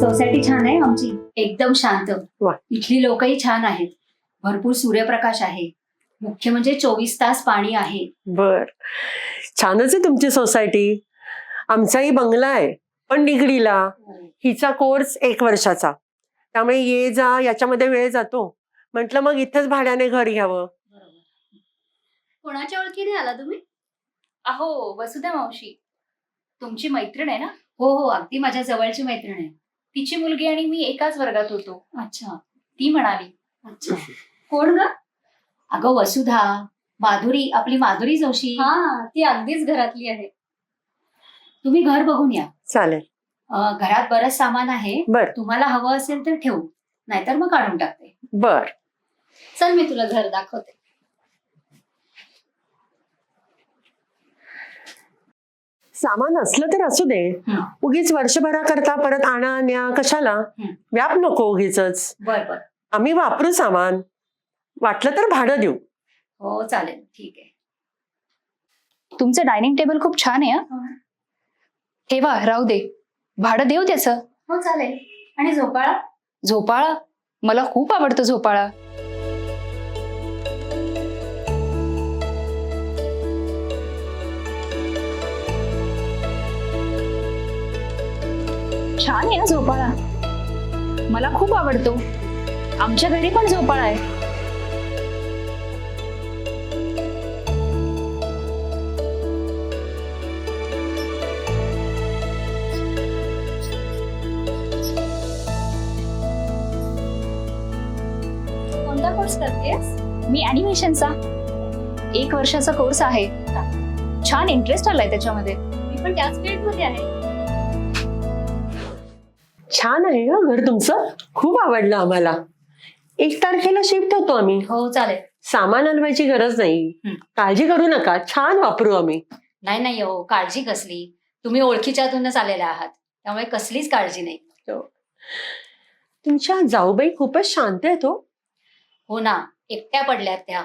Society छान आहे आमची? एकदम शांत. वा. इथली लोकही छान आहेत. भरपूर सूर्यप्रकाश आहे. मुख्य म्हणजे चोवीस तास पाणी आहे. बर. छानच आहे तुमची सोसायटी. आमचाही बंगला आहे पण निगडीला. हिचा कोर्स एक वर्षाचा. त्यामुळे ये जा याच्यामध्ये वेळ जातो. म्हटलं मग इथंच भाड्याने घर घ्यावं. कोणाच्या ओळखीने आला तुम्ही? अहो वसुधा मावशी. तुमची मैत्रीण आहे ना? हो हो अगदी माझ्या जवळची मैत्रीण आहे. तिची मुलगी आणि मी एकाच वर्गात होतो. अच्छा. ती म्हणाली अच्छा. कोण ग? अगं वसुधा माधुरी आपली माधुरी जोशी. हा ती अगदीच घरातली आहे. तुम्ही घर बघून या. चालेल. अं, घरात बरंच सामान आहे. बर. तुम्हाला हवं असेल तर ठेवू. नाहीतर मग काढून टाकते. बर. चल मी तुला घर दाखवते. सामान असलं तर असू दे. हं. उगीच वर्षभराकरता परत आणा न्या कशाला? हं. व्याप नको उगीच बर बर. आम्ही वापरू सामान. वाटलं तर भाडं देऊ. हो चालेल. ठीक आहे. तुमचं डायनिंग टेबल खूप छान आहे हं? ठेवा राहू दे. भाडं देऊ त्याचं. हो चालेल. आणि झोपाळा? झोपाळा? मला खूप आवडतं झोपाळा. छान आहे ना झोपाळा. मला खूप आवडतो. आमच्या घरी पण झोपाळा आहे. कोणता कोर्स करतेस? मी अॅनिमेशनचा एक वर्षाचा कोर्स आहे. छान इंटरेस्ट आलाय त्याच्यामध्ये. मी पण त्याच फील्डमध्ये आहे. छान आहे हं घर तुमचं. खूप आवडलं आम्हाला. एक तारखेला शिफ्ट होतो आम्ही. हो चालेल. सामान आणवायची गरज नाही. हं. काळजी करू नका. छान वापरू आम्ही. नाही नाही हो काळजी कसली? तुम्ही ओळखीच्यातूनच आलेल्या आहात. त्यामुळे कसलीच काळजी नाही. तुमच्या जाऊबाई खूपच शांत आहेत हो. हो ना एकट्या पडल्यात त्या.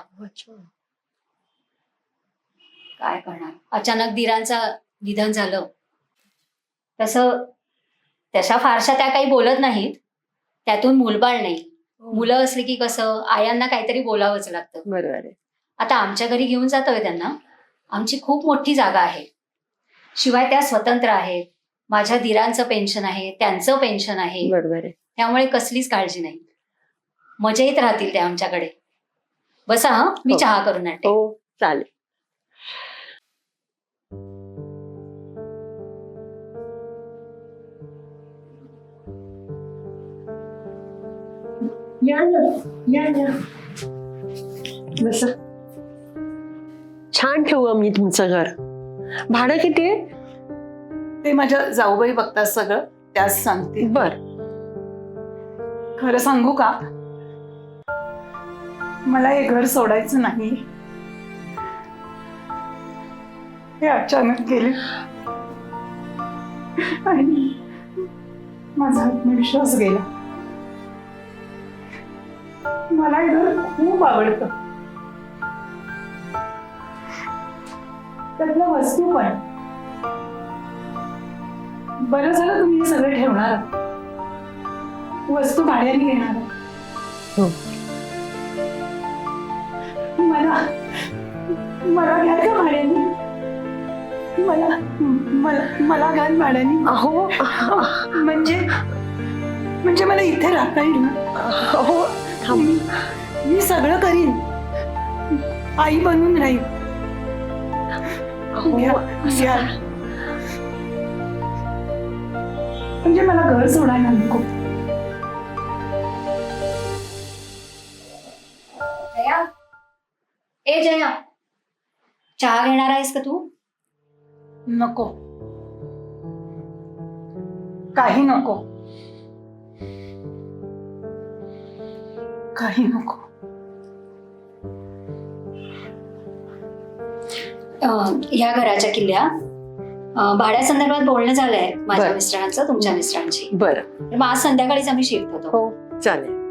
काय करणार? अचानक दिरांचं निधन झालं. तसं तशा फारशा त्या काही बोलत नाहीत. त्यातून मुलबाळ नाही. मुलं असली की कसं आयांना काहीतरी बोलावंच लागतं. बरोबर आहे. आता आमच्या घरी घेऊन जातोय त्यांना. आमची खूप मोठी जागा आहे. शिवाय त्या स्वतंत्र आहेत. माझ्या दिरांचं पेन्शन आहे त्यांचं पेन्शन आहे. बरोबर आहे. त्यामुळे कसलीच काळजी नाही. मजा येत राहतील त्या आमच्याकडे. बसा हा? मी हो. चहा करून आणते. हो चालेल. या ना या बसा. छान ठेवू आम्ही तुमचं घर. भाडं किती आहे? ते माझ्या जाऊबाई बघतात सगळं त्याच सांगते बर. खरं सांगू का? मला हे घर सोडायचं नाही. हे अचानक गेले. आणि माझा आत्मविश्वास गेला. मला हे घर खूप आवडतं. त्यातल्या वस्तू पण. बरं झालं तुम्ही हे सगळं ठेवणार. वस्तू भाड्याने घेणार. हो. मला मला घ्या का भाड्याने. मला मला मला घाल भाड्याने. अहो. म्हणजे म्हणजे मला इथे राहता येईल ना? हो थांब. मी सगळं करीन. आई बनून राहील? म्हणजे मला घर सोडायला नको. जया? ए जया. चहा घेणार आहेस का तू? नको. काही नको. काही नको. अं, ह्या घराच्या किल्ल्या अं, भाड्यासंदर्भात बोलणं झालंय माझ्या बरं. मिस्टरांचं तुमच्या मिस्टरांची बरं. मग आज संध्याकाळीच आम्ही शिफ्ट होतो हो चालेल.